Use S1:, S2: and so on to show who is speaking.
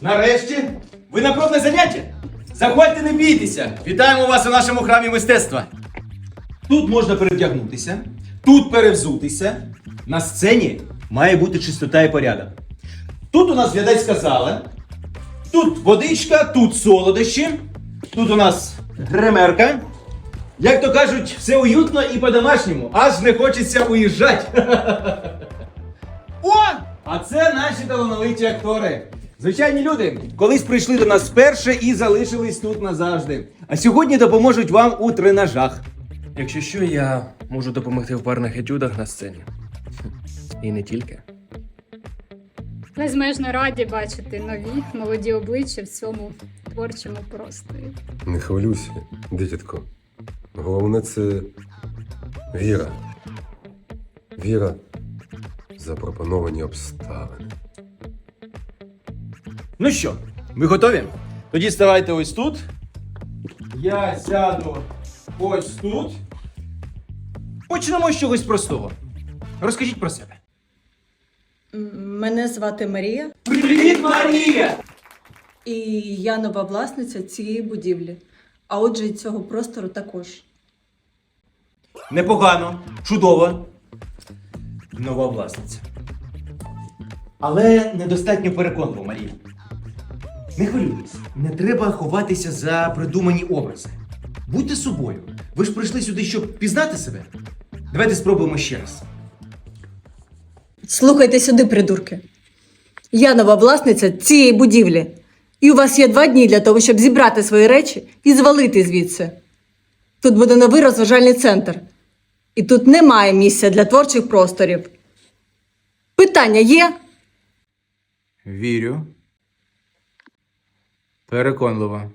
S1: Нарешті, ви на пробне заняття? Заходьте, не бійтеся! Вітаємо вас у нашому храмі мистецтва. Тут можна перевдягнутися, тут перевзутися. На сцені має бути чистота і порядок. Тут у нас глядацька зала, тут водичка, тут солодощі, тут у нас гримерка. Як то кажуть, все уютно і по-домашньому, аж не хочеться уїжджати. О! А це наші талановиті актори. Звичайні люди, колись прийшли до нас вперше і залишились тут назавжди. А сьогодні допоможуть вам у тренажах.
S2: Якщо що, я можу допомогти в парних етюдах на сцені. І не тільки.
S3: Безмежно раді бачити нові молоді обличчя в цьому творчому просторі.
S4: Не хвилюйся, дитятко. Головне це віра. Віра в запропоновані обставини.
S1: Ну що, ви готові? Тоді ставайте ось тут. Я сяду ось тут. Почнемо з чогось простого. Розкажіть про себе.
S5: Мене звати Марія,
S1: Привіт, Марія!
S5: і я нова власниця цієї будівлі, а отже, і цього простору також.
S1: Непогано, чудово. Нова власниця. Але недостатньо переконливо, Марія. Не хвилюйтесь, не треба ховатися за придумані образи. Будьте собою. Ви ж прийшли сюди, щоб пізнати себе. Давайте спробуємо ще раз.
S5: Слухайте сюди, придурки. Я нова власниця цієї будівлі. І у вас є два дні для того, щоб зібрати свої речі і звалити звідси. Тут буде новий розважальний центр. І тут немає місця для творчих просторів. Питання є?
S1: Вірю. Переконливо.